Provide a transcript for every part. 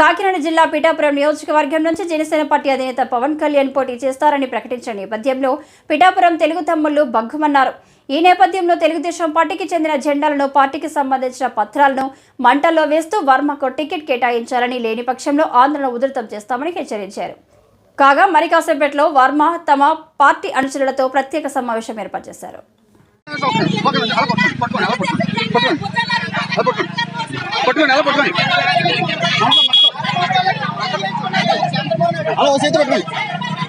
కాకినాడ జిల్లా పిఠాపురం నియోజకవర్గం నుంచి జనసేన పార్టీ అధినేత పవన్ కళ్యాణ్ పోటీ చేస్తారని ప్రకటించిన నేపథ్యంలో పిఠాపురం తెలుగు తమ్ముళ్ళు భగ్గుమన్నారు. ఈ నేపథ్యంలో తెలుగుదేశం పార్టీకి చెందిన జెండాలను పార్టీకి సంబంధించిన పత్రాలను మంటల్లో వేస్తూ వర్మకు టికెట్ కేటాయించాలని లేని పక్షంలో ఆందోళన ఉధృతం చేస్తామని హెచ్చరించారు. కాగా మరి కాసేపట్లో వర్మ తమ పార్టీ అనుచరులతో ప్రత్యేక సమావేశం ఏర్పాటు చేశారు పట్టుకోండి అలా పట్టుకోండి పట్టుకోండి అలా పట్టుకోండి పట్టుకోండి అలా పట్టుకోండి అలా చేతి పట్టుకోండి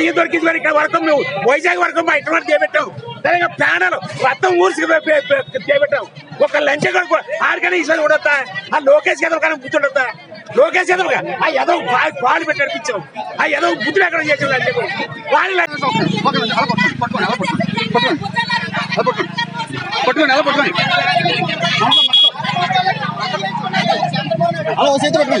నీకు దొరికింది మరి ఇక్కడ వరకు నువ్వు. వైజాగ్ వరకు మా వరకు చేపెట్టావు. సరిగా ప్యానల్ మొత్తం ఊరికి చేపెట్టావు. ఒక లంచ్ కొడుకు ఆడికైనా ఈసారి కూడా వస్తా ఆ లోకేష్ యాదవ్ కానీ కూర్చోడతా లోకేష్ యాదవ్గా ఆ యదవ్ పాలు పెట్టి నడిపించావు. ఆ యదవ్ బుద్ధులు ఎక్కడ చేసావు లంచ్ పట్టుకోండి అలా పట్టుకోండి. అలా పట్టుకోండి.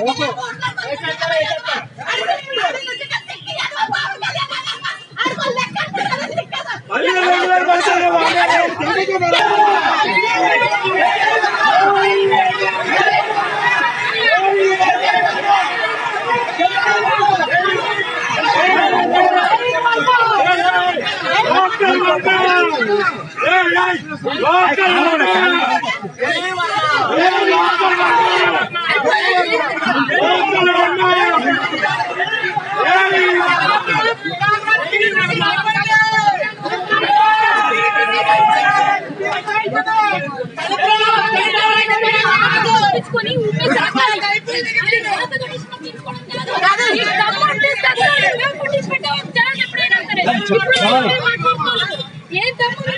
ऐसा ऐसा ఏం తప్పు?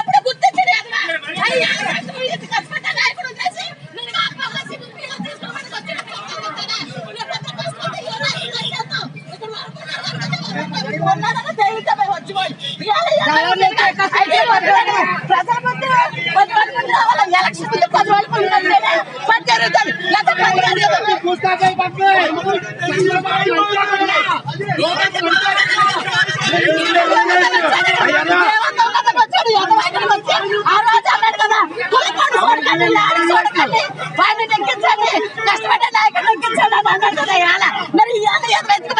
కష్టపడ్డ నాయకుడు ఎక్కించండి అని అన్నట్టు ఇవాళ. మరి ఇవాళ ఏదో ఎత్తుకు మరి ఆ మీటింగ్ లో అలాగన్నప్పుడు ఇవాళ నియోజకవర్గంలో పడి పవన్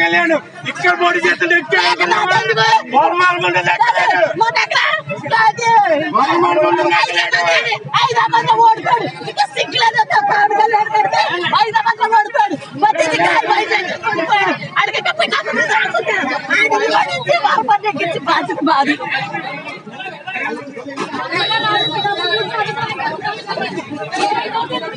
కళ్యాణ్ ఇక్కడ పోటీ చేస్తుంటే ఇక్కడ ఫార్మాల్ ముందు లెక్కలేదు. ఫార్మాల్ ముందు లెక్కలేదు. ఐదమంది ఓడిపోయాడు ఇంకా సిగ్గులేదు పవన్ కళ్యాణ్ పెడితే ఐదమంది ఓడిపోయాడు మధ్య ఓడిపోయాడు అడిగి పోయి బాధ్యత బాధ